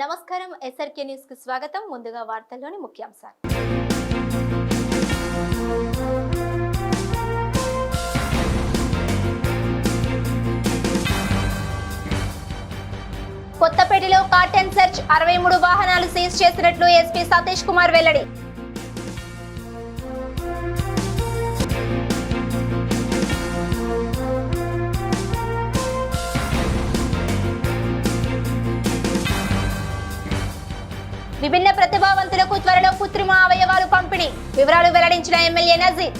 నమస్కారం ఎస్ఆర్కే న్యూస్కు స్వాగతం. ముందుగా వార్తల్లోని ముఖ్యాంశాలు. కొత్తపేటలో కార్టెన్ సెర్చ్ అరవై మూడు వాహనాలు సీజ్ చేసినట్లు ఎస్పీ సతీష్ కుమార్ వెల్లడి. విభిన్న ప్రతిభావంతులకు త్వరలో కృత్రిమ అవయవాలు పంపిణీ. వివరాలు వెల్లడించిన ఎమ్మెల్యే నజీర్.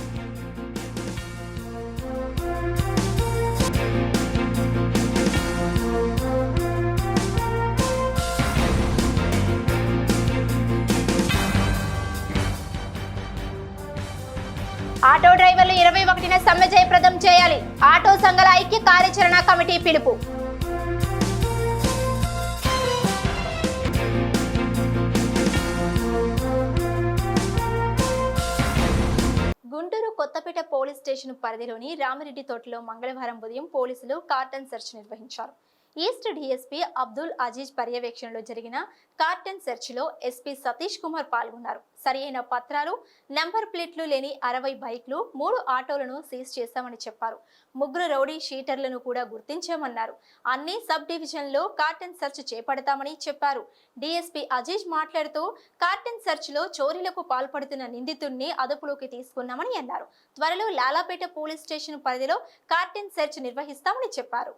ఆటో డ్రైవర్లు ఇరవై ఒకటిన సమ్మె జయప్రదం చేయాలి. ఆటో సంఘాల ఐక్య కార్యాచరణ కమిటీ పిలుపు. స్టేషన్ పరిధిలోని రామిరెడ్డి తోటలో మంగళవారం ఉదయం పోలీసులు కార్టన్ సెర్చ్ నిర్వహించారు. ఈస్ట్ డిఎస్పీ అబ్దుల్ అజీజ్ పర్యవేక్షణలో జరిగిన కార్టన్ సెర్చ్లో ఎస్పీ సతీష్ కుమార్ పాల్గొన్నారు. సరియైన పత్రాలు నెంబర్ ప్లేట్లు లేని అరవై బైక్లు మూడు ఆటోలను సీజ్ చేశామని చెప్పారు. ముగ్గురు రౌడీ షీటర్లను కూడా గుర్తించామన్నారు. అన్ని సబ్ డివిజన్లో కార్టన్ సెర్చ్ చేపడతామని చెప్పారు. డిఎస్పీ అజీజ్ మాట్లాడుతూ కార్టన్ సెర్చ్లో చోరీలకు పాల్పడుతున్న నిందితుడిని అదుపులోకి తీసుకున్నామని అన్నారు. త్వరలో లాలాపేట పోలీస్ స్టేషన్ పరిధిలో కార్టన్ సెర్చ్ నిర్వహిస్తామని చెప్పారు.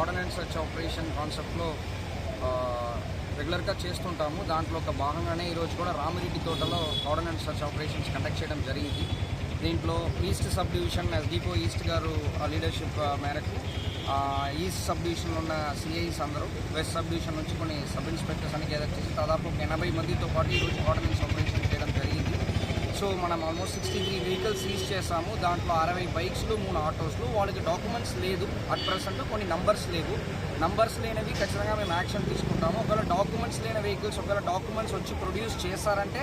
ఆర్డినెన్స్ ఆపరేషన్ కాన్సెప్ట్లో రెగ్యులర్గా చేస్తుంటాము. దాంట్లో ఒక భాగంగానే ఈరోజు కూడా రామిరెడ్డి తోటలో ఆర్డినెన్స్ సర్చ్ ఆపరేషన్స్ కండక్ట్ చేయడం జరిగింది. దీంట్లో east sub division SDPO east గారు లీడర్షిప్ మేరకు ఈస్ట్ సబ్ డివిజన్లో ఉన్న సిఐస్ అందరూ వెస్ట్ సబ్ డివిజన్ నుంచి కొన్ని సబ్ ఇన్స్పెక్టర్స్ అని గ్యాదర్ చేసి దాదాపు ఎనభై మందితో పాటు ఈరోజు ఆర్డినెన్స్ ఆపరేషన్ చేయడం జరిగింది. సో మనం almost sixty three vehicles seize చేసాము దాంట్లో అరవై బైక్స్లు మూడు ఆటోస్లు వాళ్ళకి డాక్యుమెంట్స్ లేదు. అట్ ప్రజెంట్ కొన్ని నంబర్స్ లేవు. నంబర్స్ లేనివి ఖచ్చితంగా మేము యాక్షన్ తీసుకుంటాము. ఒకవేళ డాక్యుమెంట్స్ లేని వెహికల్స్ ఒకవేళ డాక్యుమెంట్స్ వచ్చి ప్రొడ్యూస్ చేస్తారంటే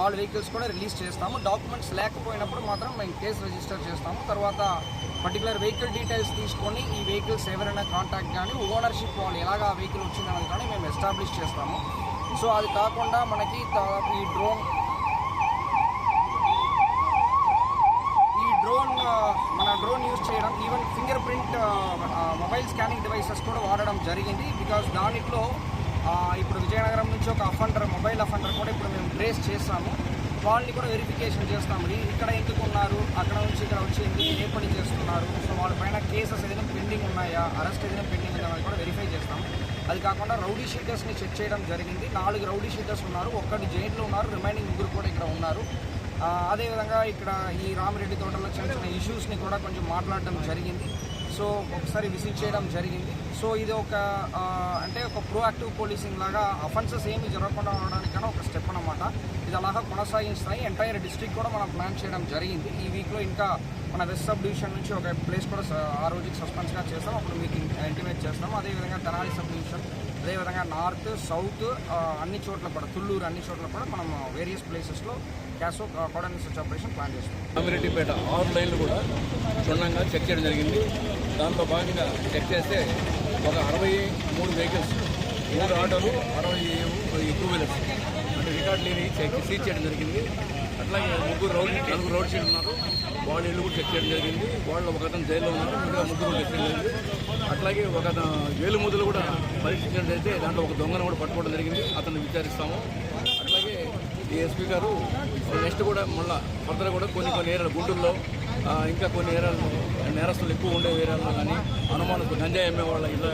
వాళ్ళ వెహికల్స్ కూడా రిలీజ్ చేస్తాము. డాక్యుమెంట్స్ లేకపోయినప్పుడు మాత్రం మేము కేసు రిజిస్టర్ చేస్తాము. తర్వాత పర్టికులర్ వెహికల్ డీటెయిల్స్ తీసుకొని ఈ వెహికల్స్ ఎవరైనా కాంటాక్ట్ కానీ ఓనర్షిప్ వాళ్ళు ఎలాగ ఆ వెహికల్ వచ్చిందన్నది కానీ మేము ఎస్టాబ్లిష్ చేస్తాము. సో అది కాకుండా మనకి దాదాపు ఈ డ్రోన్ ఈ డ్రోన్ మన డ్రోన్ యూజ్ చేయడం even finger print mobile scanning devices కూడా వాడడం జరిగింది. బికాస్ దానిలో ఇప్పుడు విజయనగరం నుంచి ఒక అఫండర్ మొబైల్ అఫండర్ కూడా ఇప్పుడు మేము ట్రేస్ చేస్తాము. వాళ్ళని కూడా వెరిఫికేషన్ చేస్తాము. ఇక్కడ ఎందుకు ఉన్నారు? అక్కడ నుంచి ఇక్కడ వచ్చి ఎందుకు ఏ పని చేస్తున్నారు? సో వాళ్ళ పైన కేసెస్ ఏదైనా పెండింగ్ ఉన్నాయా? అరెస్ట్ ఏదైనా పెండింగ్ ఉందా? అని కూడా వెరిఫై చేస్తాము. అది కాకుండా రౌడీ షీటర్స్ని చెక్ చేయడం జరిగింది. నాలుగు రౌడీ షీటర్స్ ఉన్నారు. ఒక్కటి జైల్లో ఉన్నారు. రిమైనింగ్ ముగ్గురు కూడా ఇక్కడ ఉన్నారు. అదేవిధంగా ఇక్కడ ఈ రామిరెడ్డి తోటలో చిన్న చిన్న ఇష్యూస్ని కూడా కొంచెం మాట్లాడడం జరిగింది. సో ఒకసారి విజిట్ చేయడం జరిగింది. సో ఇది ఒక అంటే ఒక ప్రోయాక్టివ్ పోలీసింగ్ లాగా అఫెన్సెస్ ఏమి జరగకుండా ఉండడానికైనా ఒక స్టెప్ అనమాట ఇది అలాగా కొనసాగిస్తాయి ఎంటైర్ డిస్ట్రిక్ట్ కూడా మనం ప్లాన్ చేయడం జరిగింది. ఈ వీక్లో ఇంకా మన వెస్ట్ సబ్ డివిజన్ నుంచి ఒక ప్లేస్ కూడా ఆ రోజుకి సస్పెన్స్గా చేస్తాం. అప్పుడు మీకు ఇంటిమేట్ చేస్తాం. అదేవిధంగా తెనాలి సబ్ డివిజన్ అదేవిధంగా నార్త్ సౌత్ అన్ని చోట్ల కూడా తుళ్ళూరు అన్ని చోట్ల కూడా మనం వేరియస్ ప్లేసెస్లో క్యాసో కోడన్ సర్చ్ ఆపరేషన్ ప్లాన్ చేస్తున్నాం. రామిరెడ్డిపేట ఆరు లైన్లు కూడా క్షుణ్ణంగా చెక్ చేయడం జరిగింది. దాంట్లో భాగంగా చెక్ చేస్తే ఒక అరవై మూడు వెహికల్స్ మూడు ఆటోలు అరవై టూ వీలర్స్ అంటే రికార్డ్ లేని చెక్ సీజ్ చేయడం జరిగింది. అట్లాగే ముగ్గురు రోడ్ నలుగురు రోడ్ సైడ్ ఉన్నారు. వాళ్ళ ఇల్లు కూడా చెక్ చేయడం జరిగింది. వాళ్ళు ఒక అతను జైల్లో ఉన్నారు మిగతా ముగ్గురు చెక్ చేయడం జరిగింది అట్లాగే ఒక వేలు ముద్దలు కూడా పరీక్షించినట్లయితే దాంట్లో ఒక దొంగను కూడా పట్టుకోవడం జరిగింది. అతన్ని విచారిస్తాము. అట్లాగే ఎస్పీ గారు నెక్స్ట్ కూడా మళ్ళీ ఫర్దర్ కూడా కొన్ని కొన్ని ఏరియాలు గుంటూరులో ఇంకా కొన్ని ఏరియాలు నేరస్తులు ఎక్కువ ఉండే ఏరియాల్లో కానీ అనుమానం గంజాయి అమ్మే వాళ్ళ ఇళ్ళ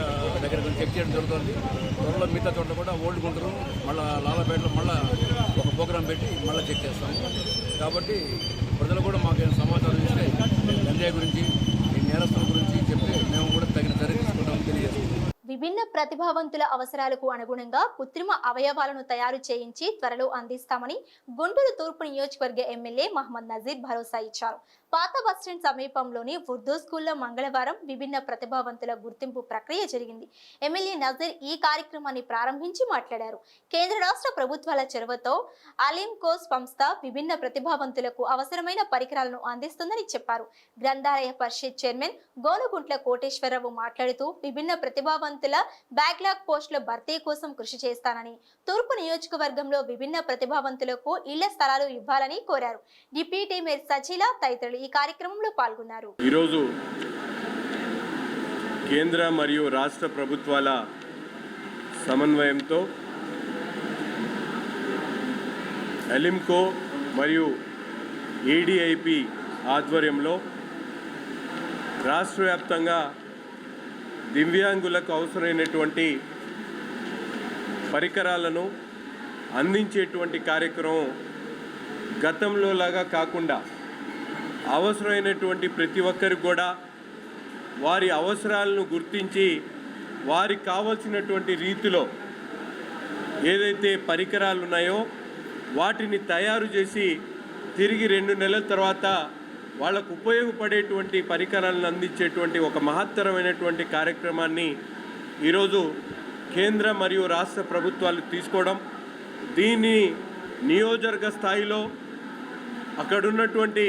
దగ్గర చెక్ చేయడం జరుగుతుంది. త్వరలో మిగతా చోట్ల కూడా ఓల్డ్ గుంటూరు మళ్ళీ లాలాపేటలో మళ్ళీ ఒక ప్రోగ్రాం పెట్టి మళ్ళీ చెక్ చేస్తాము. కాబట్టి ప్రజలు కూడా మాకు సమాచారం ఇస్తే గంజాయి గురించి ఈ నేరస్తుల గురించి చెప్పి మేము కూడా తగిన చర్య తీసుకుంటామని తెలియజేస్తున్నాం. విభిన్న ప్రతిభావంతుల అవసరాలకు అనుగుణంగా కృత్రిమ అవయవాలను తయారు చేయించి త్వరలో అందిస్తామని గుంటూరు తూర్పు నియోజకవర్గ ఎమ్మెల్యే మహమ్మద్ నజీర్ భరోసా ఇచ్చారు. పాత బస్టాండ్ సమీపంలోని ఉర్దూ స్కూల్లో మంగళవారం విభిన్న ప్రతిభావంతుల గుర్తింపు ప్రక్రియ జరిగింది. ఎమ్మెల్యే నజీర్ ఈ కార్యక్రమాన్ని ప్రారంభించి మాట్లాడారు. కేంద్ర రాష్ట్ర ప్రభుత్వాల చొరవతో అలీం కోస్ సంస్థ విభిన్న ప్రతిభావంతులకు అవసరమైన పరికరాలను అందిస్తుందని చెప్పారు. గ్రంథాలయ పరిషత్ చైర్మన్ గోనుగుంట్ల కోటేశ్వరరావు మాట్లాడుతూ విభిన్న ప్రతిభావంతుల బ్యాక్లాగ్ పోస్టుల భర్తీ కోసం కృషి చేస్తానని తూర్పు నియోజకవర్గంలో విభిన్న ప్రతిభావంతులకు ఇళ్ళ స్థలాలు ఇవ్వాలని కోరారు. డిప్యూటీ మేయర్ సచిల తదితరులు ఈ కార్యక్రమంలో పాల్గొన్నారు. ఈరోజు కేంద్ర మరియు రాష్ట్ర ప్రభుత్వాల సమన్వయంతో ఎలిమ్కో మరియు ఏడిఐపి ఆధ్వర్యంలో రాష్ట్ర వ్యాప్తంగా దివ్యాంగులకు అవసరమైనటువంటి పరికరాలను అందించేటువంటి కార్యక్రమం గతంలో లాగా కాకుండా అవసరమైనటువంటి ప్రతి ఒక్కరికి కూడా వారి అవసరాలను గుర్తించి వారికి కావలసినటువంటి రీతిలో ఏదైతే పరికరాలు ఉన్నాయో వాటిని తయారు చేసి తిరిగి రెండు నెలల తర్వాత వాళ్ళకు ఉపయోగపడేటువంటి పరికరాలను అందించేటువంటి ఒక మహత్తరమైనటువంటి కార్యక్రమాన్ని ఈరోజు కేంద్ర మరియు రాష్ట్ర ప్రభుత్వాలు తీసుకోవడం దీన్ని నియోజకవర్గ స్థాయిలో అక్కడున్నటువంటి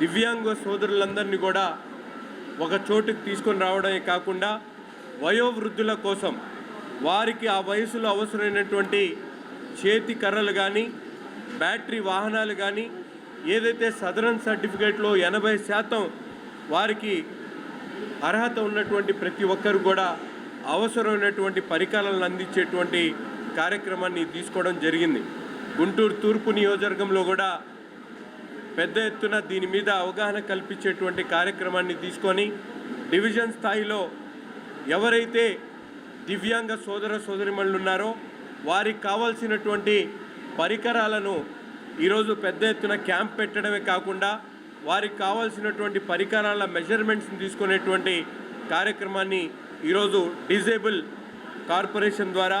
దివ్యాంగ సోదరులందరినీ కూడా ఒక చోటుకు తీసుకొని రావడమే కాకుండా వయోవృద్ధుల కోసం వారికి ఆ వయసులో అవసరమైనటువంటి చేతి కర్రలు కానీ బ్యాటరీ వాహనాలు కానీ ఏదైతే సదరన్ సర్టిఫికేట్లో ఎనభై శాతం వారికి అర్హత ఉన్నటువంటి ప్రతి ఒక్కరు కూడా అవసరమైనటువంటి పరికరాలను అందించేటువంటి కార్యక్రమాన్ని తీసుకోవడం జరిగింది. గుంటూరు తూర్పు నియోజకవర్గంలో కూడా పెద్ద ఎత్తున దీని మీద అవగాహన కల్పించేటువంటి కార్యక్రమాన్ని తీసుకొని డివిజన్ స్థాయిలో ఎవరైతే దివ్యాంగ సోదర సోదరిమణులు ఉన్నారో వారికి కావాల్సినటువంటి పరికరాలను ఈరోజు పెద్ద ఎత్తున క్యాంప్ పెట్టడమే కాకుండా వారికి కావాల్సినటువంటి పరికరాల మెజర్మెంట్స్ని తీసుకునేటువంటి కార్యక్రమాన్ని ఈరోజు డిజేబుల్ కార్పొరేషన్ ద్వారా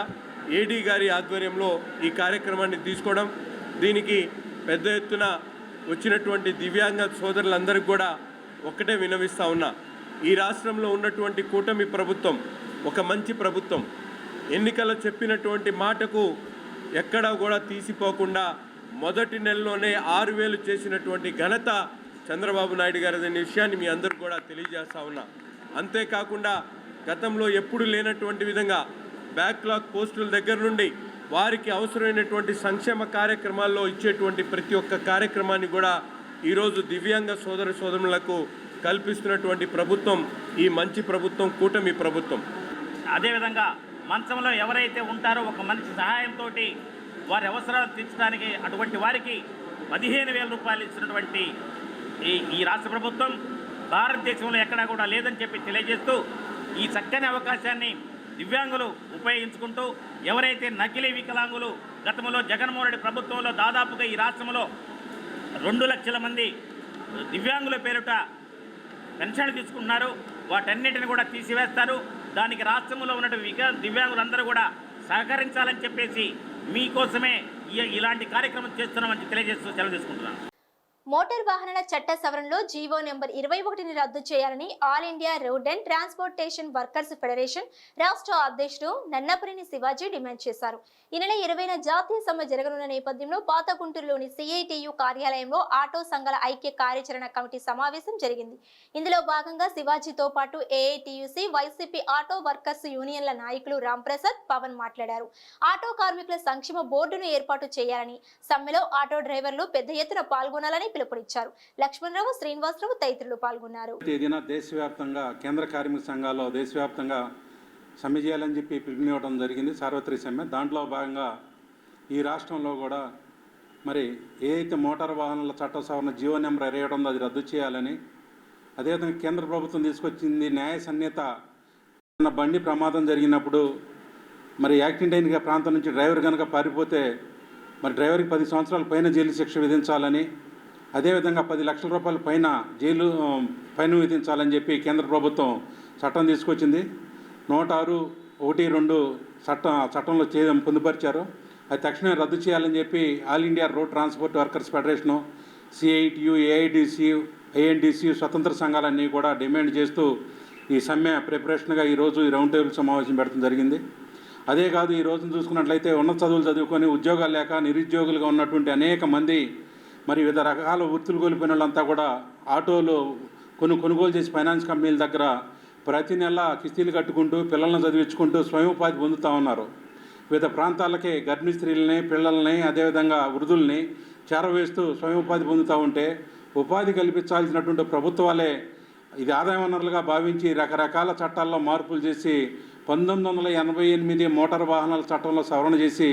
ఏడీ గారి ఆధ్వర్యంలో ఈ కార్యక్రమాన్ని తీసుకోవడం దీనికి పెద్ద ఎత్తున వచ్చినటువంటి దివ్యాంగ సోదరులందరికీ కూడా ఒక్కటే వినవిస్తా ఉన్నా. ఈ రాష్ట్రంలో ఉన్నటువంటి కూటమి ప్రభుత్వం ఒక మంచి ప్రభుత్వం. ఎన్నికల్లో చెప్పినటువంటి మాటకు ఎక్కడా కూడా తీసిపోకుండా మొదటి నెలలోనే ఆరు వేలు చేసినటువంటి ఘనత చంద్రబాబు నాయుడు గారి అనే విషయాన్ని మీ అందరూ కూడా తెలియజేస్తా ఉన్నా. అంతేకాకుండా గతంలో ఎప్పుడు లేనటువంటి విధంగా బ్యాక్లాగ్ పోస్టుల దగ్గర నుండి వారికి అవసరమైనటువంటి సంక్షేమ కార్యక్రమాల్లో ఇచ్చేటువంటి ప్రతి ఒక్క కార్యక్రమాన్ని కూడా ఈరోజు దివ్యాంగ సోదర సోదరులకు కల్పిస్తున్నటువంటి ప్రభుత్వం ఈ మంచి ప్రభుత్వం కూటమి ప్రభుత్వం. అదేవిధంగా మంచంలో ఎవరైతే ఉంటారో ఒక మనిషి సహాయంతో వారి అవసరాలు తీర్చడానికి అటువంటి వారికి పదిహేను వేల రూపాయలు ఇచ్చినటువంటి ఈ ఈ రాష్ట్ర ప్రభుత్వం భారతదేశంలో ఎక్కడా కూడా లేదని చెప్పి తెలియజేస్తూ ఈ చక్కని అవకాశాన్ని దివ్యాంగులు ఉపయోగించుకుంటూ ఎవరైతే నకిలీ వికలాంగులు గతంలో జగన్మోహన్ రెడ్డి ప్రభుత్వంలో దాదాపుగా ఈ రాష్ట్రంలో రెండు లక్షల మంది దివ్యాంగుల పేరుట పెన్షన్లు తీసుకుంటున్నారు. వాటన్నిటిని కూడా తీసివేస్తారు. దానికి రాష్ట్రంలో ఉన్నటువంటి విక దివ్యాంగులందరూ కూడా సహకరించాలని చెప్పేసి మీకోసమే ఇలాంటి కార్యక్రమం చేస్తున్నామని తెలియజేస్తూ సెలవు తీసుకుంటున్నాను. మోటార్ వాహనాల చట్ట సవరణలో జీవో నెంబర్ ఇరవై ఒకటిని రద్దు చేయాలని all India road and transportation workers federation రాష్ట్ర అధ్యక్షుడు నన్నపురిని శివాజీ డిమాండ్ చేశారు. ఈ నెల ఇరవైన జాతీయ సమ్మె జరగనున్న నేపథ్యంలో పాత గుంటూరులోని సిఐటియు కార్యాలయంలో ఆటో సంఘాల ఐక్య కార్యాచరణ కమిటీ సమావేశం జరిగింది. ఇందులో భాగంగా శివాజీతో పాటు ఏఐటియుసి వైసీపీ ఆటో వర్కర్స్ యూనియన్ల నాయకులు రాంప్రసాద్ పవన్ మాట్లాడారు. ఆటో కార్మికుల సంక్షేమ బోర్డును ఏర్పాటు చేయాలని సమ్మెలో ఆటో డ్రైవర్లు పెద్ద ఎత్తున పాల్గొనాలని పిలుపునిచ్చారు. లక్ష్మణరావు శ్రీనివాసరావు తదితరులు పాల్గొన్నారు. తేదీన దేశవ్యాప్తంగా కేంద్ర కార్మిక సంఘాల్లో దేశవ్యాప్తంగా సమ్మె చేయాలని చెప్పి పిలుపునివ్వడం జరిగింది. సార్వత్రిక సమ్మె. దాంట్లో భాగంగా ఈ రాష్ట్రంలో కూడా మరి ఏదైతే మోటార్ వాహనాల చట్ట సవరణ జీవో నెంబర్ ఇరవై ఉందో అది రద్దు చేయాలని అదేవిధంగా కేంద్ర ప్రభుత్వం తీసుకొచ్చింది న్యాయ సన్నిహిత బండి ప్రమాదం జరిగినప్పుడు మరి యాక్సిడెంట్ అయిన ప్రాంతం నుంచి డ్రైవర్ కనుక పారిపోతే మరి డ్రైవర్కి పది సంవత్సరాల పైన జైలు శిక్ష విధించాలని అదేవిధంగా పది లక్షల రూపాయల పైన జైలు పైన విధించాలని చెప్పి కేంద్ర ప్రభుత్వం చట్టం తీసుకొచ్చింది. నూట ఆరు ఒకటి రెండు చట్టం చట్టంలో చే పొందుపరిచారు. అది తక్షణమే రద్దు చేయాలని చెప్పి all India road transport workers federation CITU AIDC ANDC స్వతంత్ర సంఘాలన్నీ కూడా డిమాండ్ చేస్తూ ఈ సమ్మె ప్రిపరేషన్గా ఈరోజు ఈ రౌండ్ టేబుల్ సమావేశం పెట్టడం జరిగింది. అదే కాదు ఈ రోజున చూసుకున్నట్లయితే ఉన్నత చదువులు చదువుకొని ఉద్యోగాలు లేక నిరుద్యోగులుగా ఉన్నటువంటి అనేక మంది మరి వివిధ రకాల వృత్తులు కోల్పోయిన వాళ్ళంతా కూడా ఆటోలు కొను కొనుగోలు చేసి ఫైనాన్స్ కంపెనీల దగ్గర ప్రతి నెల కిస్తీలు కట్టుకుంటూ పిల్లలను చదివించుకుంటూ స్వయం ఉపాధి పొందుతూ ఉన్నారు. వివిధ ప్రాంతాలకి గర్భిణీ స్త్రీలని పిల్లల్ని అదేవిధంగా వృద్ధుల్ని చేరవేస్తూ స్వయం ఉపాధి పొందుతూ ఉంటే ఉపాధి కల్పించాల్సినటువంటి ప్రభుత్వాలే ఇది ఆదాయ వనరులుగా భావించి రకరకాల చట్టాల్లో మార్పులు చేసి పంతొమ్మిది వందల ఎనభై ఎనిమిది మోటార్ వాహనాల చట్టంలో సవరణ చేసి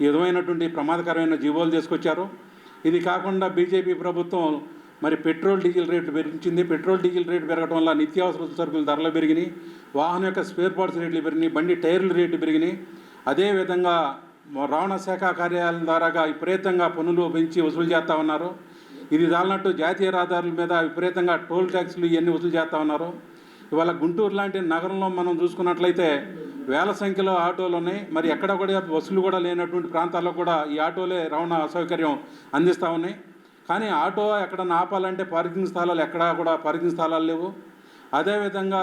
ఈ విధమైనటువంటి ప్రమాదకరమైన జీవోలు తీసుకొచ్చారు. ఇది కాకుండా బీజేపీ ప్రభుత్వం మరి పెట్రోల్ డీజిల్ రేట్లు పెరిగించింది పెట్రోల్ డీజిల్ రేటు పెరగడం వల్ల నిత్యావసర సరుకుల ధరలు పెరిగినాయి. వాహనం యొక్క స్పేర్ పార్ట్స్ రేట్లు పెరిగినాయి. బండి టైర్ల రేట్లు పెరిగినాయి. అదేవిధంగా రవాణా శాఖ కార్యాలయం ద్వారాగా విపరీతంగా పన్నులు పెంచి వసూలు చేస్తూ ఉన్నారు. ఇది దాలినట్టు జాతీయ రహదారుల మీద విపరీతంగా టోల్ ట్యాక్స్లు ఇవన్నీ వసూలు చేస్తూ ఉన్నారు. ఇవాళ గుంటూరు లాంటి నగరంలో మనం చూసుకున్నట్లయితే వేల సంఖ్యలో ఆటోలు ఉన్నాయి. మరి ఎక్కడ కూడా బస్సులు కూడా లేనటువంటి ప్రాంతాల్లో కూడా ఈ ఆటోలే రవాణా సౌకర్యం అందిస్తూ ఉన్నాయి. కానీ ఆటో ఎక్కడ ఆపాలంటే పార్కింగ్ స్థలాలు ఎక్కడా కూడా పార్కింగ్ స్థలాలు లేవు. అదేవిధంగా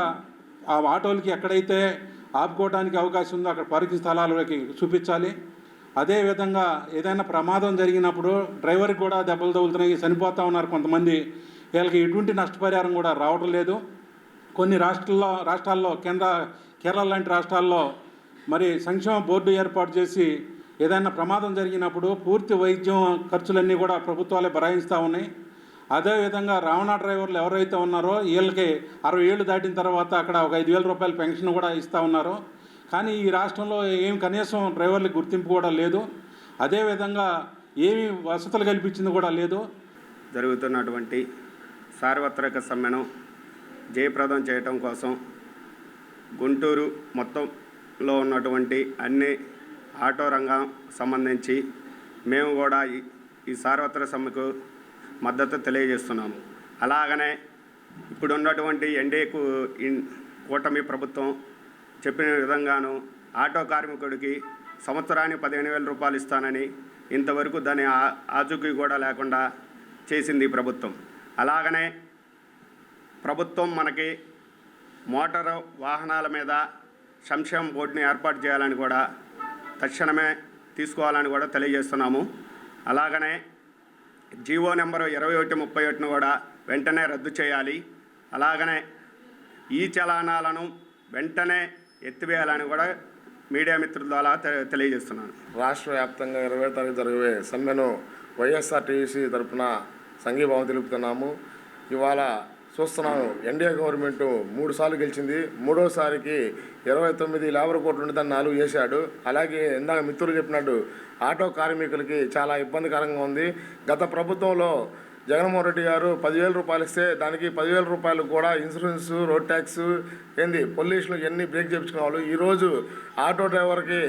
ఆ ఆటోలకి ఎక్కడైతే ఆపుకోవడానికి అవకాశం ఉందో అక్కడ పార్కింగ్ స్థలాలకి చూపించాలి. అదేవిధంగా ఏదైనా ప్రమాదం జరిగినప్పుడు డ్రైవర్కి కూడా దెబ్బలు తగులుతున్నాయి చనిపోతూ ఉన్నారు కొంతమంది. వీళ్ళకి ఎటువంటి నష్టపరిహారం కూడా రావడం లేదు. కొన్ని రాష్ట్రాల్లో రాష్ట్రాల్లో కేంద్ర కేరళ లాంటి రాష్ట్రాల్లో మరి సంక్షేమ బోర్డు ఏర్పాటు చేసి ఏదైనా ప్రమాదం జరిగినప్పుడు పూర్తి వైద్యం ఖర్చులన్నీ కూడా ప్రభుత్వాలే భరాయిస్తూ ఉన్నాయి. అదేవిధంగా రవాణా డ్రైవర్లు ఎవరైతే ఉన్నారో వీళ్ళకి అరవై ఏళ్ళు దాటిన తర్వాత అక్కడ ఒక ఐదు వేల రూపాయల పెన్షన్ కూడా ఇస్తూ ఉన్నారు. కానీ ఈ రాష్ట్రంలో ఏం కనీసం డ్రైవర్లకు గుర్తింపు కూడా లేదు. అదేవిధంగా ఏమి వసతులు కల్పించింది కూడా లేదు. జరుగుతున్నటువంటి సార్వత్రిక సమ్మెను జయప్రదం చేయటం కోసం గుంటూరు మొత్తంలో ఉన్నటువంటి అన్ని ఆటో రంగం సంబంధించి మేము కూడా ఈ ఈ సార్వత్రిక సమ్మెకు మద్దతు తెలియజేస్తున్నాము. అలాగనే ఇప్పుడున్నటువంటి ఎన్డీఏకు ఎన్డీఏ కూటమి ప్రభుత్వం చెప్పిన విధంగాను ఆటో కార్మికుడికి సంవత్సరానికి పదిహేను వేల రూపాయలు ఇస్తానని ఇంతవరకు దాని ఆ- ఆచూకీ కూడా లేకుండా చేసింది ప్రభుత్వం. అలాగనే ప్రభుత్వం మనకి మోటారు వాహనాల మీద సంక్షేమ బోర్డుని ఏర్పాటు చేయాలని కూడా తక్షణమే తీసుకోవాలని కూడా తెలియజేస్తున్నాము. అలాగనే జీవో నెంబరు ఇరవై ఒకటి ముప్పై ఒకటిని కూడా వెంటనే రద్దు చేయాలి. అలాగనే ఈ చలానాలను వెంటనే ఎత్తివేయాలని కూడా మీడియా మిత్రుల ద్వారా తె- తెలియజేస్తున్నాను. రాష్ట్ర వ్యాప్తంగా ఇరవై తారీఖు జరిగే సమ్మెను వైఎస్ఆర్టీసీ తరఫున సంఘీభావం తెలుపుతున్నాము. ఇవాళ చూస్తున్నాను. ఎన్డీఏ గవర్నమెంట్ మూడు సార్లు గెలిచింది. మూడోసారికి ఇరవై తొమ్మిది లేబర్ కోట్లు ఉండి దాన్ని నాలుగు చేశాడు. అలాగే ఇందాక మిత్రులు చెప్పినట్టు ఆటో కార్మికులకి చాలా ఇబ్బందికరంగా ఉంది. గత ప్రభుత్వంలో జగన్మోహన్ రెడ్డి గారు పదివేల రూపాయలు ఇస్తే దానికి పదివేల రూపాయలు కూడా ఇన్సూరెన్స్ రోడ్ ట్యాక్స్ ఏంది పొల్యూషన్ ఇవన్నీ బ్రేక్ చేయించుకునే వాళ్ళు ఈరోజు ఆటో డ్రైవర్కి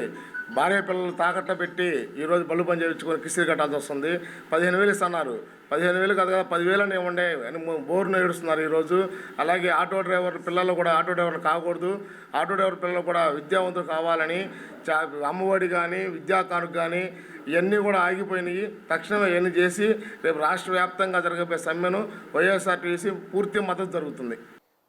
భార్య పిల్లలు తాకట్ట పెట్టి ఈరోజు బళ్ళు పని చేయించుకొని కిస్తీ కట్టాల్సి వస్తుంది. పదిహేను వేలు ఇస్తున్నారు. పదిహేను వేలు కాదు కదా పదివేలని ఇవ్వండి అని బోర్ను ఏడుస్తున్నారు ఈరోజు అలాగే ఆటో డ్రైవర్ పిల్లలు కూడా ఆటో డ్రైవర్లు కాకూడదు. ఆటో డ్రైవర్ పిల్లలు కూడా విద్యావంతులు కావాలని చా అమ్మఒడి కానీ విద్యా కానుక కానీ ఇవన్నీ కూడా ఆగిపోయినాయి. తక్షణమే ఇవన్నీ చేసి రేపు రాష్ట్ర వ్యాప్తంగా జరగబోయే సమ్మెను వైఎస్ఆర్టీసీ పూర్తి మద్దతు జరుగుతుంది.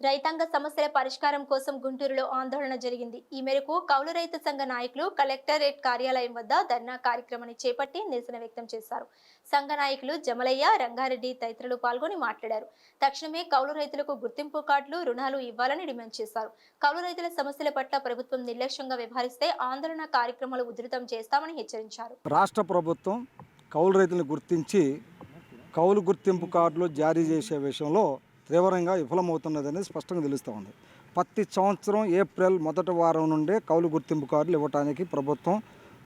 రైతాంగ సమస్యల పరిష్కారం కోసం గుంటూరులో ఆందోళన జరిగింది. ఈ మేరకు కౌలు రైతు సంఘ నాయకులు కలెక్టరేట్ కార్యాలయం వద్ద ధర్నా కార్యక్రమాన్ని చేపట్టి నిరసన వ్యక్తం చేశారు. సంఘ నాయకులు జమలయ్య రంగారెడ్డి తదితరులు పాల్గొని మాట్లాడారు. తక్షణమే కౌలు రైతులకు గుర్తింపు కార్డులు రుణాలు ఇవ్వాలని డిమాండ్ చేశారు. కౌలు రైతుల సమస్యల పట్ల ప్రభుత్వం నిర్లక్ష్యంగా వ్యవహరిస్తే ఆందోళన కార్యక్రమాలు ఉధృతం చేస్తామని హెచ్చరించారు. రాష్ట్ర ప్రభుత్వం కౌలు రైతులను గుర్తించి కౌలు గుర్తింపు కార్డులు జారీ చేసే విషయంలో తీవ్రంగా విఫలమవుతున్నదని స్పష్టంగా తెలుస్తూ ఉంది. ప్రతి సంవత్సరం ఏప్రిల్ మొదటి వారం నుండే కౌలు గుర్తింపు కార్డులు ఇవ్వడానికి ప్రభుత్వం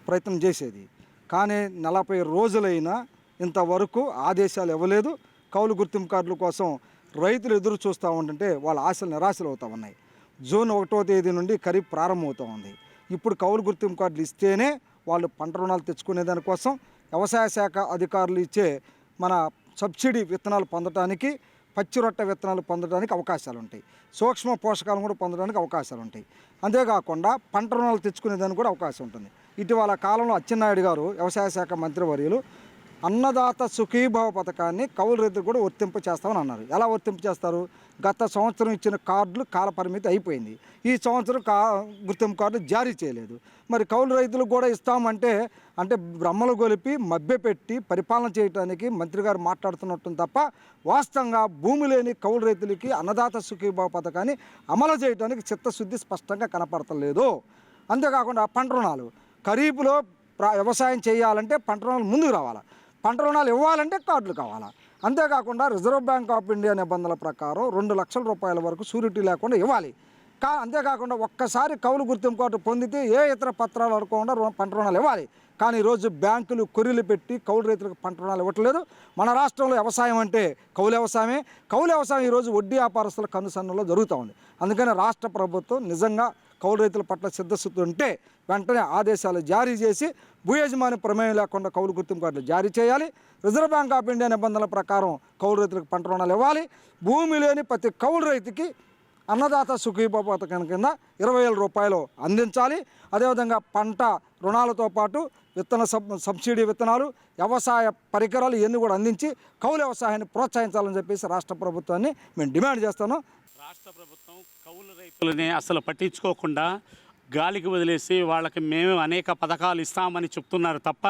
ప్రయత్నం చేసేది. కానీ నలభై రోజులైనా ఇంతవరకు ఆదేశాలు ఇవ్వలేదు. కౌలు గుర్తింపు కార్డుల కోసం రైతులు ఎదురు చూస్తూ ఉంటుంటే వాళ్ళ ఆశలు నిరాశలు అవుతూ ఉన్నాయి. జూన్ ఒకటో తేదీ నుండి ఖరీఫ్ ప్రారంభమవుతూ ఉంది. ఇప్పుడు కౌలు గుర్తింపు కార్డులు ఇస్తేనే వాళ్ళు పంట రుణాలు తెచ్చుకునే దానికోసం వ్యవసాయ శాఖ అధికారులు ఇచ్చే మన సబ్సిడీ విత్తనాలు పొందటానికి పచ్చి రొట్టె విత్తనాలు పొందడానికి అవకాశాలు ఉంటాయి సూక్ష్మ పోషకాలను కూడా పొందడానికి అవకాశాలు ఉంటాయి అంతేకాకుండా పంట రుణాలు తెచ్చుకునే దానికి కూడా అవకాశం ఉంటుంది ఇటీవల కాలంలో అచ్చెన్నాయుడు గారు వ్యవసాయ శాఖ మంత్రివర్యులు అన్నదాత సుఖీభావ పథకాన్ని కౌలు రైతులు కూడా వర్తింపు చేస్తామని అన్నారు. ఎలా వర్తింపు చేస్తారు గత సంవత్సరం ఇచ్చిన కార్డులు కాలపరిమితి అయిపోయింది. ఈ సంవత్సరం కా గుర్తింపు కార్డులు జారీ చేయలేదు. మరి కౌలు రైతులకు కూడా ఇస్తామంటే అంటే బ్రహ్మలు గొలిపి మభ్యపెట్టి పరిపాలన చేయడానికి మంత్రి గారు మాట్లాడుతున్నట్టు తప్ప వాస్తవంగా భూమి లేని కౌలు రైతులకి అన్నదాత సుఖీభావ పథకాన్ని అమలు చేయడానికి చిత్తశుద్ధి స్పష్టంగా కనపడతలేదు. అంతేకాకుండా పంట రుణాలు. ఖరీఫ్లో ప్ర- వ్యవసాయం చేయాలంటే పంట రుణాలు ముందుకు రావాలి? పంట రుణాలు ఇవ్వాలంటే కార్డులు కావాలా? అంతేకాకుండా రిజర్వ్ బ్యాంక్ ఆఫ్ ఇండియా నిబంధనల ప్రకారం రెండు లక్షల రూపాయల వరకు షూరిటీ లేకుండా ఇవ్వాలి. కా అంతేకాకుండా ఒక్కసారి కౌలు గుర్తింపు కార్డు పొందితే ఏ ఇతర పత్రాలు అనుకోకుండా పంట రుణాలు ఇవ్వాలి. కానీ ఈరోజు బ్యాంకులు కొర్రీలు పెట్టి కౌలు రైతులకు పంట రుణాలు ఇవ్వట్లేదు. మన రాష్ట్రంలో వ్యవసాయం అంటే కౌలు వ్యవసాయమే. కౌలు వ్యవసాయం ఈరోజు వడ్డీ వ్యాపారస్తుల కనుసన్నలో జరుగుతూ ఉంది. అందుకని రాష్ట్ర ప్రభుత్వం నిజంగా కౌలు రైతుల పట్ల సిద్ధశుద్ధి ఉంటే వెంటనే ఆదేశాలు జారీ చేసి భూ యజమాని ప్రమేయం లేకుండా కౌలు గుర్తింపు కార్డులు జారీ చేయాలి. రిజర్వ్ బ్యాంక్ ఆఫ్ ఇండియా నిబంధనల ప్రకారం కౌలు రైతులకు పంట రుణాలు ఇవ్వాలి. భూమి లేని ప్రతి కౌలు రైతుకి అన్నదాత సుఖీభ పథకం కింద ఇరవై వేల రూపాయలు అందించాలి. అదేవిధంగా పంట రుణాలతో పాటు విత్తన సబ్ సబ్సిడీ విత్తనాలు వ్యవసాయ పరికరాలు ఇవన్నీ కూడా అందించి కౌలు వ్యవసాయాన్ని ప్రోత్సహించాలని చెప్పేసి రాష్ట్ర ప్రభుత్వాన్ని మేము డిమాండ్ చేస్తాను రాష్ట్ర ప్రభుత్వం కౌలు రైతులని అసలు పట్టించుకోకుండా గాలికి వదిలేసి వాళ్ళకి మేము అనేక పథకాలు ఇస్తామని చెప్తున్నారు తప్ప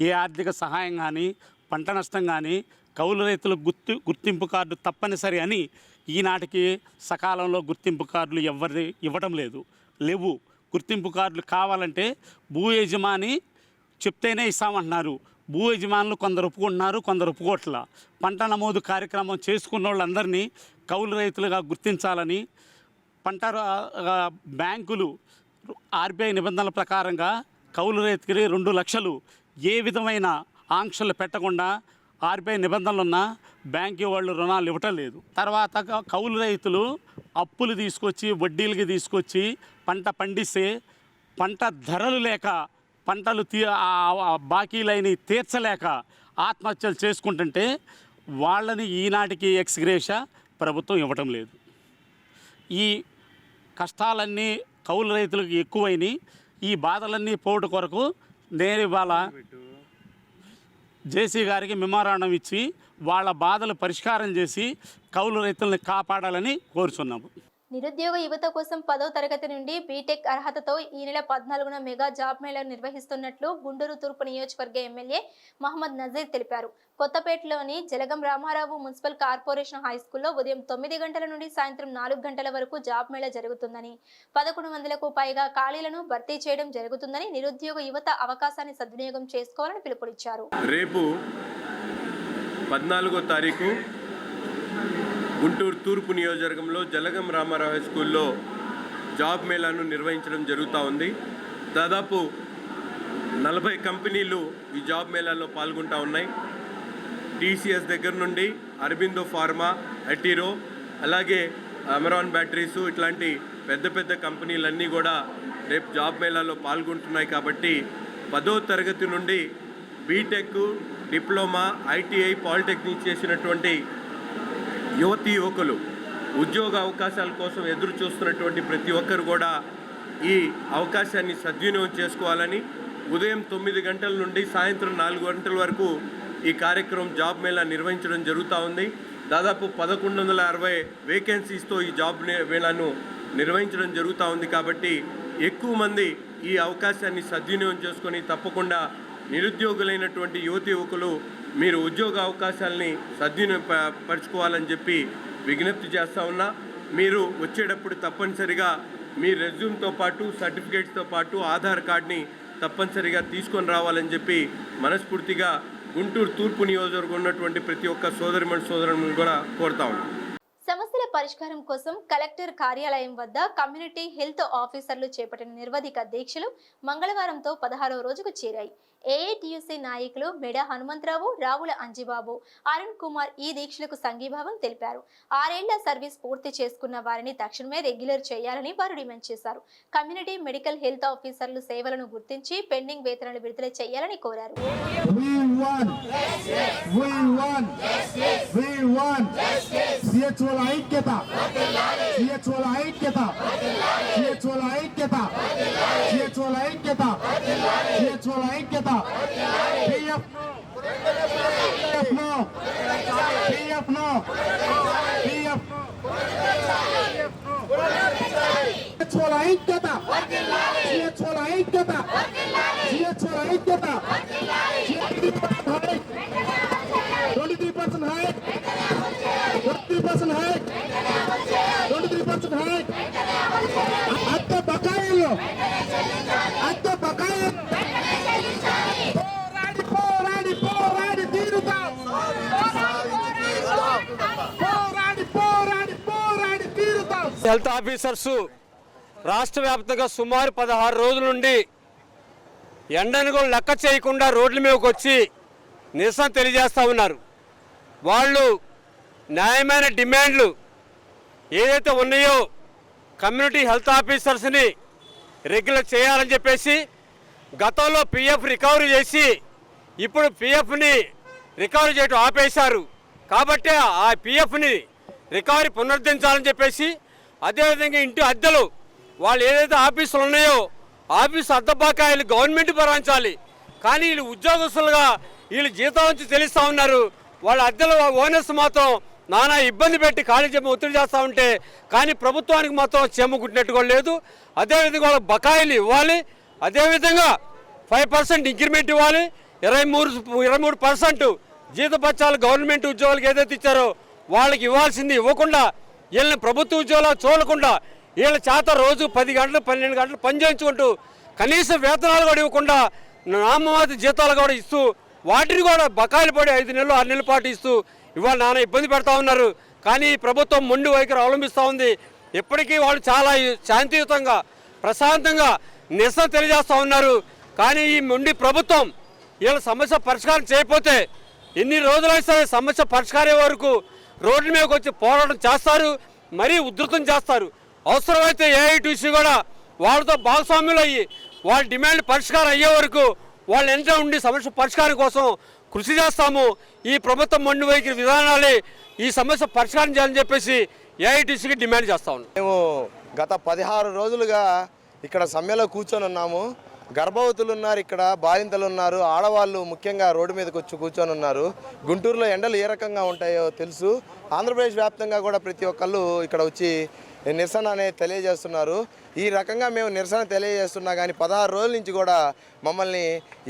ఏ ఆర్థిక సహాయం కానీ పంట నష్టం కానీ కౌలు రైతులకు గుర్తు గుర్తింపు కార్డు తప్పనిసరి అని ఈనాటికి సకాలంలో గుర్తింపు కార్డులు ఎవరి ఇవ్వడం లేదు. లేవు. గుర్తింపు కార్డులు కావాలంటే భూ యజమాని చెప్తేనే ఇస్తామంటున్నారు. భూ యజమానులు కొందరు ఒప్పుకుంటున్నారు కొందరు ఒప్పుకోట్ల పంట నమోదు కార్యక్రమం చేసుకున్న వాళ్ళందరినీ కౌలు రైతులుగా గుర్తించాలని పంట బ్యాంకులు ఆర్బీఐ నిబంధనల ప్రకారంగా కౌలు రైతుకి రెండు లక్షలు ఏ విధమైన ఆంక్షలు పెట్టకుండా ఆర్బీఐ నిబంధనలు ఉన్నా బ్యాంకు వాళ్ళు రుణాలు ఇవ్వటం లేదు. తర్వాత కౌలు రైతులు అప్పులు తీసుకొచ్చి వడ్డీలకి తీసుకొచ్చి పంట పండిస్తే పంట ధరలు లేక పంటలు తీ బాకీలైన తీర్చలేక ఆత్మహత్యలు చేసుకుంటుంటే వాళ్ళని ఈనాటికి ఎక్స్గ్రేష ప్రభుత్వం ఇవ్వటం లేదు. ఈ కష్టాలన్నీ కౌలు రైతులకు ఎక్కువైనాయి. ఈ బాధలన్నీ పోటు కొరకు నేను ఇవాళ జేసీ గారికి మెమోరాండం ఇచ్చి వాళ్ళ బాధలు పరిష్కారం చేసి కౌలు రైతుల్ని కాపాడాలని కోరుచున్నాము. నిరుద్యోగ యువత కోసం పదో తరగతి నుండి బీటెక్ అర్హతతో ఈ నెల పద్నాలుగున మెగా జాబ్ మేళా నిర్వహిస్తున్నట్లు గుండూరు తూర్పు నియోజకవర్గ ఎమ్మెల్యే మహమ్మద్ నజీర్ తెలిపారు. కొత్తపేటలోని Jalagam Ramarao municipal corporation high స్కూల్లో ఉదయం తొమ్మిది గంటల నుండి సాయంత్రం నాలుగు గంటల వరకు జాబ్ మేళా జరుగుతుందని పదకొండు వందలకు పైగా ఖాళీలను భర్తీ చేయడం జరుగుతుందని నిరుద్యోగ యువత అవకాశాన్ని సద్వినియోగం చేసుకోవాలని పిలుపునిచ్చారు. రేపు పద్నాలుగో తారీఖు గుంటూరు తూర్పు నియోజకవర్గంలో జలగం రామారావు హై స్కూల్లో జాబ్ మేళాను నిర్వహించడం జరుగుతూ ఉంది. దాదాపు నలభై కంపెనీలు ఈ జాబ్ మేళాలో పాల్గొంటూ ఉన్నాయి. టీసీఎస్ దగ్గర నుండి అరబిందో ఫార్మా అటీరో అలాగే అమెరాన్ బ్యాటరీస్ ఇట్లాంటి పెద్ద పెద్ద కంపెనీలన్నీ కూడా రేపు జాబ్ మేళాలో పాల్గొంటున్నాయి కాబట్టి పదో తరగతి నుండి బీటెక్ డిప్లొమా ఐటీఐ పాలిటెక్నిక్ చేసినటువంటి యువతి యువకులు ఉద్యోగ అవకాశాల కోసం ఎదురు చూస్తున్నటువంటి ప్రతి ఒక్కరు కూడా ఈ అవకాశాన్ని సద్వినియోగం చేసుకోవాలని ఉదయం తొమ్మిది గంటల నుండి సాయంత్రం నాలుగు గంటల వరకు ఈ కార్యక్రమం జాబ్ మేళా నిర్వహించడం జరుగుతూ ఉంది. దాదాపు పదకొండు వందల అరవై వేకెన్సీస్తో ఈ జాబ్ మేళాను నిర్వహించడం జరుగుతూ ఉంది కాబట్టి ఎక్కువ మంది ఈ అవకాశాన్ని సద్వినియోగం చేసుకొని తప్పకుండా నిరుద్యోగులైనటువంటి యువతి యువకులు మీరు ఉద్యోగ అవకాశాలని సద్వినియోగపరచుకోవాలని చెప్పి విజ్ఞప్తి చేస్తా ఉన్నా. మీరు వచ్చేటప్పుడు తప్పనిసరిగా మీ రెజ్యూమ్తో పాటు సర్టిఫికేట్స్తో పాటు ఆధార్ కార్డ్ని తప్పనిసరిగా తీసుకొని రావాలని చెప్పి మనస్ఫూర్తిగా గుంటూరు తూర్పు నియోజకవర్గం ఉన్నటువంటి ప్రతి ఒక్క సోదరిమణి సోదరుని కూడా కోరుతా ఉన్నాం. పరిష్కారం కోసం కలెక్టర్ కార్యాలయం వద్ద కమ్యూనిటీ హెల్త్ ఆఫీసర్లు చేపట్టిన నిర్వధిక దీక్షలు మంగళవారంతో పదహారవ రోజుకు చేరాయి. ఏఐటియుసి నాయకులు మెడ హనుమంతరావు రావుల అంజిబాబు అరుణ్ కుమార్ ఈ దీక్షలకు సంఘీభావం తెలిపారు. ఆరేళ్ళ సర్వీస్ పూర్తి చేసుకున్న వారిని తక్షణమే రెగ్యులర్ చేయాలని వారు డిమాండ్ చేశారు. కమ్యూనిటీ మెడికల్ హెల్త్ ఆఫీసర్లు సేవలను గుర్తించి పెండింగ్ వేతనాలు విడుదల చేయాలని కోరారు. ఐక్యత. Won. సిహెచ్ఓల ఐక్యత. సిహెచ్ఓల ఐక్యత. సిహెచ్ఓల ఐక్యత. సిహెచ్ఓల ఐక్యత. సిహెచ్ఓల ఐక్యత. PF no PF no PF సిహెచ్ఓల ఐక్యత. సిహెచ్ఓల ఐక్యత. సిహెచ్ఓల ఐక్యత. హెల్త్ ఆఫీసర్స్ రాష్ట్ర వ్యాప్తంగా సుమారు పదహారు రోజుల నుండి ఎండను కూడా లెక్క చేయకుండా రోడ్ల మీదకి వచ్చి నిరసన తెలియజేస్తూ ఉన్నారు. వాళ్ళు న్యాయమైన డిమాండ్లు ఏదైతే ఉన్నాయో కమ్యూనిటీ హెల్త్ ఆఫీసర్స్ని రెగ్యులర్ చేయాలని చెప్పేసి గతంలో పిఎఫ్ రికవరీ చేసి ఇప్పుడు పిఎఫ్ని రికవరీ చేయడం ఆపేశారు. కాబట్టి ఆ పిఎఫ్ని రికవరీ పునరుద్ధరించాలని చెప్పేసి అదేవిధంగా ఇంటి అద్దెలు వాళ్ళు ఏదైతే ఆఫీసులు ఉన్నాయో ఆఫీసు అద్దె బకాయిలు గవర్నమెంట్ భరించాలి. కానీ వీళ్ళు ఉద్యోగస్తులుగా వీళ్ళు జీతం నుంచి తెలుస్తూ ఉన్నారు. వాళ్ళ అద్దెలు ఓనర్స్ మాత్రం నానా ఇబ్బంది పెట్టి ఖాళీ చెప్పి ఒత్తిడి చేస్తూ ఉంటే కానీ ప్రభుత్వానికి మాత్రం చెమ్మ కూడా లేదు. అదేవిధంగా వాళ్ళ బకాయిలు ఇవ్వాలి. అదేవిధంగా ఫైవ్ పర్సెంట్ ఇంక్రిమెంట్ ఇవ్వాలి. ఇరవై మూడు ఇరవై మూడు పర్సెంట్ జీతపత్యాలు గవర్నమెంట్ ఉద్యోగులకు ఏదైతే ఇచ్చారో వాళ్ళకి ఇవ్వాల్సింది ఇవ్వకుండా వీళ్ళని ప్రభుత్వ ఉద్యోగాలు చూడకుండా వీళ్ళ చేత రోజు పది గంటలు పన్నెండు గంటలు పనిచేయించుకుంటూ కనీసం కనీస వేతనాలు కూడా ఇవ్వకుండా నామమాత జీతాలు కూడా ఇస్తూ వాటిని కూడా బకాయిలు పడి ఐదు నెలలు ఆరు నెలల పాటు ఇస్తూ ఇవాళ నాన్న ఇబ్బంది పెడతా ఉన్నారు. కానీ ఈ ప్రభుత్వం మొండి వైఖరి అవలంబిస్తూ ఉంది. ఇప్పటికీ వాళ్ళు చాలా శాంతియుతంగా ప్రశాంతంగా నిరసన తెలియజేస్తూ ఉన్నారు. కానీ ఈ మొండి ప్రభుత్వం వీళ్ళ సమస్య పరిష్కారం చేయకపోతే ఎన్ని రోజులైనా సరే సమస్య పరిష్కారం వరకు రోడ్ల మీదకి వచ్చి పోరాటం చేస్తారు మరీ ఉధృతం చేస్తారు. అవసరమైతే ఏఐటీసీ కూడా వాళ్ళతో భాగస్వామ్యులు అయ్యి వాళ్ళ డిమాండ్ పరిష్కారం అయ్యే వరకు వాళ్ళ వెంట ఉండి సమస్య పరిష్కారం కోసం కృషి చేస్తాము. ఈ ప్రభుత్వం మండు వైఖరి విధానాలే ఈ సమస్య పరిష్కారం చేయాలని చెప్పేసి ఏఐటీసీకి డిమాండ్ చేస్తా ఉన్నాం. మేము గత పదిహారు రోజులుగా ఇక్కడ సమ్మెలో కూర్చొని ఉన్నాము. గర్భవతులు ఉన్నారు ఇక్కడ బాలింతలు ఉన్నారు ఆడవాళ్ళు ముఖ్యంగా రోడ్డు మీదకి వచ్చి కూర్చొని ఉన్నారు. గుంటూరులో ఎండలు ఏ రకంగా ఉంటాయో తెలుసు. ఆంధ్రప్రదేశ్ వ్యాప్తంగా కూడా ప్రతి ఒక్కళ్ళు ఇక్కడ వచ్చి నిరసన అనేది తెలియజేస్తున్నారు. ఈ రకంగా మేము నిరసన తెలియజేస్తున్నా కానీ పదహారు రోజుల నుంచి కూడా మమ్మల్ని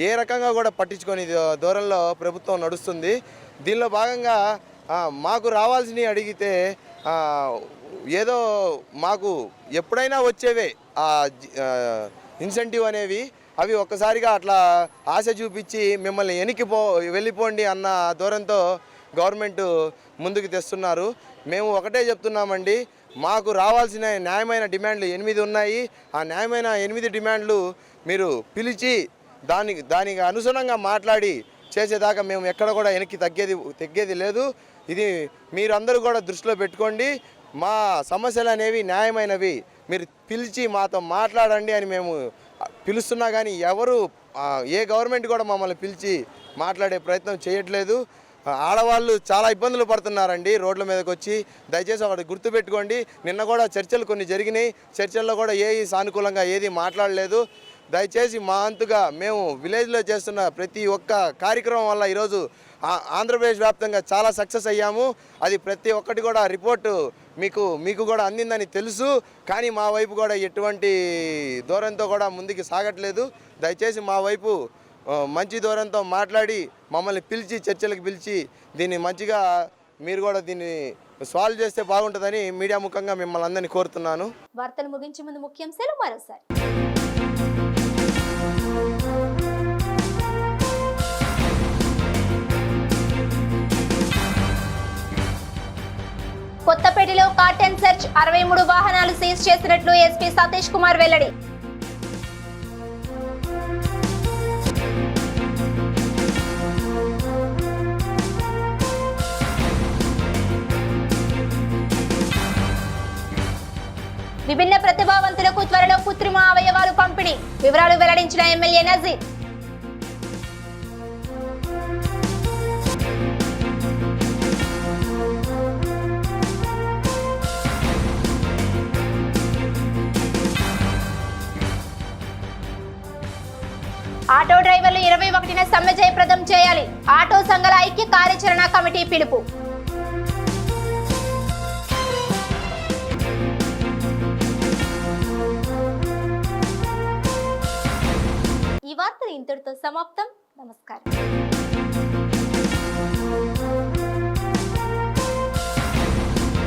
ఏ రకంగా కూడా పట్టించుకొని దూరంలో ప్రభుత్వం నడుస్తుంది. దీనిలో భాగంగా మాకు రావాల్సినవి అడిగితే ఏదో మాకు ఎప్పుడైనా వచ్చేవే. ఇన్సెంటివ్ అనేవి అవి ఒక్కసారిగా అట్లా ఆశ చూపించి మిమ్మల్ని వెనక్కి వెళ్ళిపోండి అన్న దూరంతో గవర్నమెంట్ ముందుకు తెస్తున్నారు. మేము ఒకటే చెప్తున్నామండి మాకు రావాల్సిన న్యాయమైన డిమాండ్లు ఎనిమిది ఉన్నాయి. ఆ న్యాయమైన ఎనిమిది డిమాండ్లు మీరు పిలిచి దానికి దానికి అనుగుణంగా మాట్లాడి చేసేదాకా మేము ఎక్కడ కూడా వెనక్కి తగ్గేది తగ్గేది లేదు. ఇది మీరందరూ కూడా దృష్టిలో పెట్టుకోండి. మా సమస్యలు అనేవి న్యాయమైనవి. మీరు పిలిచి మాతో మాట్లాడండి అని మేము పిలుస్తున్నా కానీ ఎవరు ఏ గవర్నమెంట్ కూడా మమ్మల్ని పిలిచి మాట్లాడే ప్రయత్నం చేయట్లేదు. ఆడవాళ్ళు చాలా ఇబ్బందులు పడుతున్నారండి రోడ్ల మీదకి వచ్చి. దయచేసి ఒకటి గుర్తుపెట్టుకోండి నిన్న కూడా చర్చలు కొన్ని జరిగినాయి. చర్చల్లో కూడా ఏ సానుకూలంగా ఏది మాట్లాడలేదు. దయచేసి మా అంతుగా మేము విలేజ్లో చేస్తున్న ప్రతి ఒక్క కార్యక్రమం వల్ల ఈరోజు ఆ- ఆంధ్రప్రదేశ్ వ్యాప్తంగా చాలా సక్సెస్ అయ్యాము. అది ప్రతి ఒక్కటి కూడా రిపోర్టు మీకు మీకు కూడా అందిందని తెలుసు కానీ మా వైపు కూడా ఎటువంటి దూరంతో కూడా ముందుకు సాగట్లేదు. దయచేసి మా వైపు మంచి దూరంతో మాట్లాడి మమ్మల్ని పిలిచి చర్చలకు పిలిచి దీన్ని మంచిగా మీరు కూడా దీన్ని సాల్వ్ చేస్తే బాగుంటుందని మీడియా ముఖంగా మిమ్మల్ని అందరినీ కోరుతున్నాను. వార్తలు ముగించే ముందు ముఖ్యాంశాలు మరోసారి. కొత్తపేటలో కార్టెన్ సెర్చ్ అరవై మూడు వాహనాలు సీజ్ చేసినట్లు ఎస్పీ సతీష్ కుమార్ వెల్లడి. విభిన్న ప్రతిభావంతులకు త్వరలో కృత్రిమ అవయవాలు పంపిణీ. వివరాలు వెల్లడించిన ఎమ్మెల్యే నజీర్. ఇరవై సమ్మె జయప్రదం చేయాలి. ఆటో సంఘాల ఐక్య కార్యాచరణ కమిటీ పిలుపు. ఈ వార్తలు ఇంతటితో సమాప్తం. నమస్కారం.